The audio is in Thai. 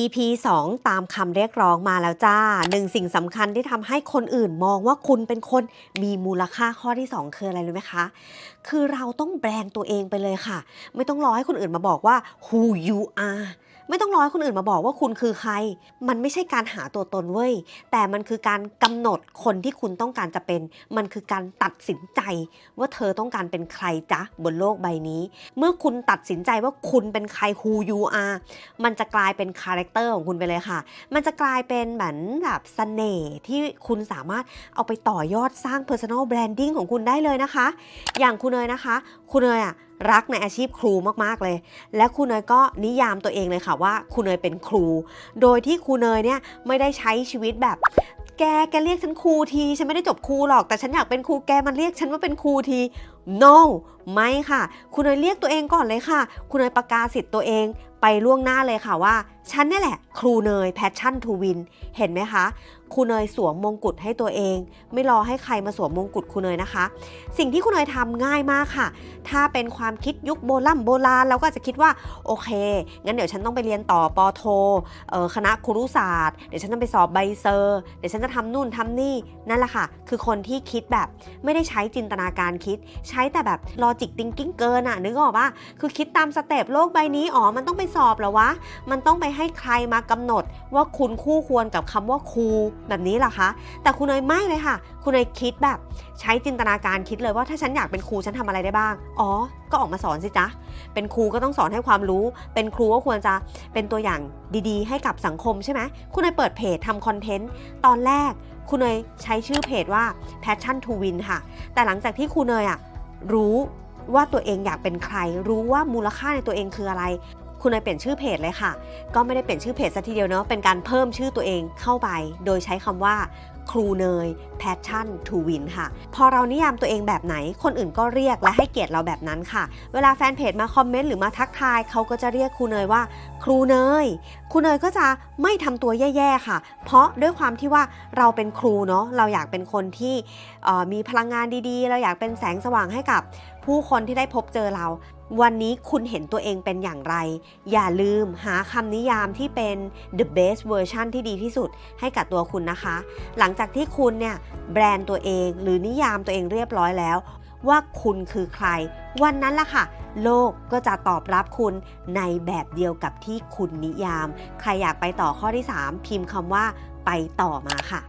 EP 2 ตามคำเรียกร้องมาแล้วจ้าหนึ่งสิ่งสำคัญที่ทำให้คนอื่นมองว่าคุณเป็นคนมีมูลค่าข้อที่ 2 คืออะไรรู้ไหมคะ คือเราต้องแบรนด์ตัวเองไปเลยค่ะ ไม่ต้องรอให้คนอื่นมาบอกว่า who you are ไม่ต้องรอให้คนอื่นมาบอกว่าคุณคือใคร มันไม่ใช่การหาตัวตนเว้ย แต่มันคือการกำหนดคนที่คุณต้องการจะเป็น มันคือการตัดสินใจ ว่าเธอต้องการเป็นใครจ๊ะบนโลกใบนี้ เมื่อคุณตัดสินใจว่าคุณเป็นใคร who you are มันจะกลายเป็นคาแรคเตอร์ของคุณไปเลยค่ะ มันจะกลายเป็นเหมือนแบบเสน่ห์ที่คุณสามารถเอาไปต่อยอดสร้าง personal branding ของคุณได้เลยนะคะ อย่างคุณเนยนะคะ คุณเนยอะ รักในอาชีพครูมากๆเลย และคุณเนยก็นิยามตัวเองเลยค่ะว่าคุณเนยเป็นครู โดยที่ครูเนยเนี่ยไม่ได้ใช้ชีวิตแบบแก แกเรียกฉันครูที ฉันไม่ได้จบครูหรอก แต่ฉันอยากเป็นครู แกมันเรียกฉันว่าเป็นครูที no ไม่ค่ะ คุณเนยเรียกตัวเองก่อนเลยค่ะ คุณเนยประกาศสิทธิ์ตัวเองไปล่วงหน้าเลยค่ะว่า ฉันนี่แหละ ครูเนย passion to win เห็นไหมคะ ครูเนยสวมมงกุฎให้ตัวเอง ไม่รอให้ใครมาสวมมงกุฎครูเนยนะคะ สิ่งที่ครูเนยทำง่ายมากค่ะ ถ้าเป็นความคิดยุคโบราณโบราณเราก็จะคิดว่าโอเค งั้นเดี๋ยวฉันต้องไปเรียนต่อปอโทคณะครุศาสตร์ เดี๋ยวฉันต้องไปสอบใบเซอร์ เดี๋ยวฉันจะทำนู่นทำนี่นั่นแหละค่ะ คือคนที่คิดแบบไม่ได้ใช้จินตนาการคิด ใช้แต่แบบลอจิก t ิงกิ้งเกินอะนึกออกปะคือคิดตามสเต็ปโลกใบนี้อ๋อมันต้องไปสอบเหรอวะมันต้องไปให้ใครมากำหนดว่าคุณคู่ควรกับคำว่าครูแบบนี้หรอคะ แต่คุณเนยไม่เลยค่ะ คุณเนยคิดแบบ ใช้จินตนาการคิดเลยว่าถ้าฉันอยากเป็นครูฉันทำอะไรได้บ้าง อ๋อ ก็ออกมาสอนสิจ๊ะ เป็นครูก็ต้องสอนให้ความรู้ เป็นครูก็ควรจะเป็นตัวอย่างดีๆ ให้กับสังคมใช่ไหม คุณเนยเปิดเพจทำคอนเทนต์ตอนแรก คุณเนยใช้ชื่อเพจว่า passion to win ค่ะ แต่หลังจากที่คุณเนยอะรู้ว่าตัวเองอยากเป็นใคร รู้ว่ามูลค่าในตัวเองคืออะไร คุณนายเปลี่ยนชื่อเพจเลยค่ะ ก็ไม่ได้เปลี่ยนชื่อเพจซะทีเดียวเนาะเป็นการเพิ่มชื่อตัวเองเข้าไป โดยใช้คำว่า ครูเนย passion to win ค่ะ พอเรานิยามตัวเองแบบไหน คนอื่นก็เรียกและให้เกียรติเราแบบนั้นค่ะ เวลาแฟนเพจมาคอมเมนต์หรือมาทักทายเขาก็จะเรียกครูเนยว่า ครูเนย ครูเนยก็จะไม่ทำตัวแย่ๆค่ะ เพราะด้วยความที่ว่าเราเป็นครูเนาะ เราอยากเป็นคนที่มีพลังงานดีๆ เราอยากเป็นแสงสว่างให้กับผู้คนที่ได้พบเจอเรา วันนี้คุณเห็นตัวเองเป็นอย่างไร อย่าลืมหาคำนิยามที่เป็น the best version ที่ดีที่สุดให้กับตัวคุณนะคะ หลังจากที่คุณเนี่ยแบรนด์ตัวเองหรือนิยามตัวเองเรียบร้อยแล้ว ว่าคุณคือใคร วันนั้นล่ะค่ะ โลกก็จะตอบรับคุณในแบบเดียวกับที่คุณนิยาม ใครอยากไปต่อข้อที่ 3 พิมพ์คำว่าไปต่อมาค่ะ